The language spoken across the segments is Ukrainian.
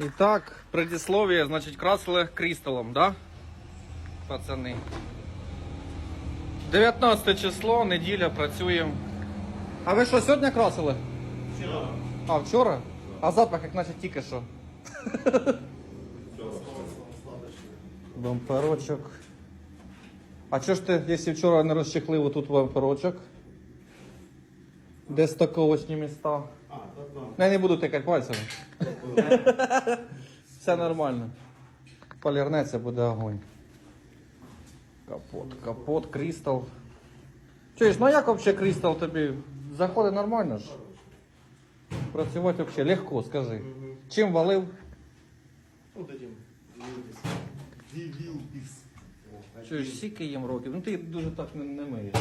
І так, предисловие, значить, красили крісталом, да? Пацани. 19 число, неділя, працюємо. А ви що, сьогодні красили? Вчора. А, вчора? А запах, як наче тільки що. Бамперочок. А чого ж ти, якщо вчора не розчехлив тут бамперочок? Де стаковочні міста? Ну, Я не буду тикати пальцями. Все нормально. Полірнеться буде огонь. Капот, капот, крістал. Чуєш, ну як взагалі крістал тобі? Заходить нормально ж? Працювати взагалі легко, скажи. Чим валив? Вот этим. Вилпис. Чуєш, скільки їм років? Ну ти дуже так не, не миєш.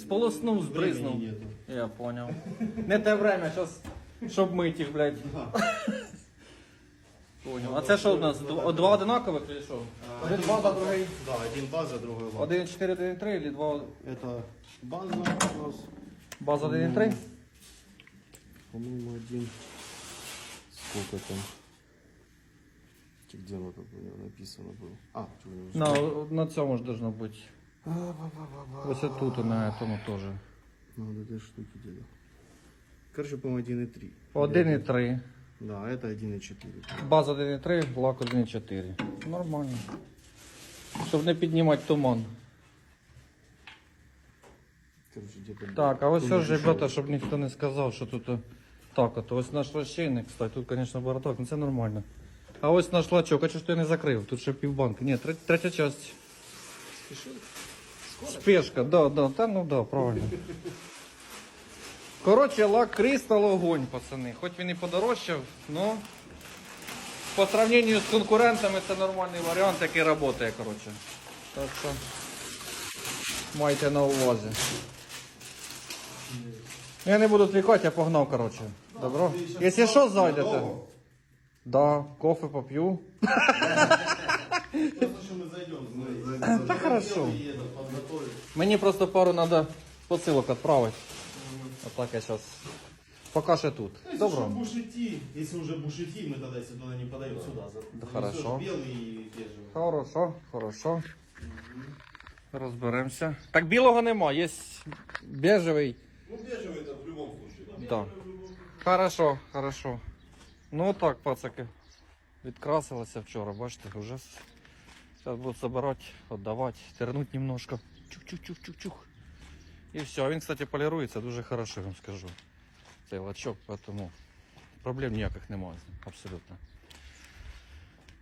Сполоснув, збризнув. Времени нету. Я понял. Не те время, зараз, щоб мити їх, блядь. Понял. А це що у нас? Дв- Два одинакових чи що? Один база, другий. Да, один база, другой база. 1,4, 1,3 или 2? Это база у нас. База 1,3? По-моему, один. Сколько там? Чи Где оно там у него написано было? А, что у него На, на цьому ж должно бути. Ось тут на этому теж. Ну, вот этой штуки где-то. Короче, по-моему, 1,3. 1,3. Да, это 1,4. База 1,3, лак 1,4. Нормально. Щоб не піднімати туман. Короче, где-то... Так, а ось тут все ж, написано. ребята, щоб ніхто не сказав, що тут е, так, от ось наш розчинник, кстати, тут, звісно, бараток, ну це нормально. А ось наш лачок, а чого ти не закрив? Тут ще півбанки. Ні, третя, третя часть. Спешка, да, да, та ну да, правильно. Коротше, лак Кристал огонь, пацани. Хоч він і подорожчав, но по сравнению з конкурентами це нормальний варіант, який працює, коротше. Так що майте на увазі. Я не буду твікати, я погнав, коротше. Добро? Якщо що, зайдете. Да, кофе поп'ю. Просто, что мы зайдем. Да хорошо. И это подготовить. Мені просто пару треба посилок відправити. Отак я зараз. Поки ще тут. Если Добро. что, будешь идти, если уже будешь идти, мы тогда если туда не подаем сюда. за- Да занесешь хорошо. Белый и бежевый. Хорошо, хорошо. Розберемося. Так білого нема, є бежевий. Ну бежевый это в любом случае. Да. Хорошо, хорошо. Ну так, пацаки. Відкрасилося вчора, бачите, вже зараз будуть забирати, віддавати, тернуть немножко. Чух-чух-чух-чух-чух. І все. Він, кстати, полірується дуже хорошо, я вам скажу. Цей лачок, тому проблем ніяких немає абсолютно.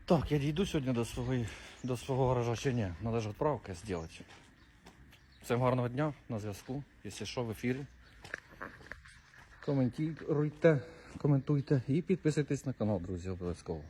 Так, я дійду сьогодні до свого, до свого гаража чи ні. Надо ж відправки зробити. Всім гарного дня на зв'язку. Якщо що в ефірі. Коментуйте, коментуйте і підписуйтесь на канал, друзі, обов'язково.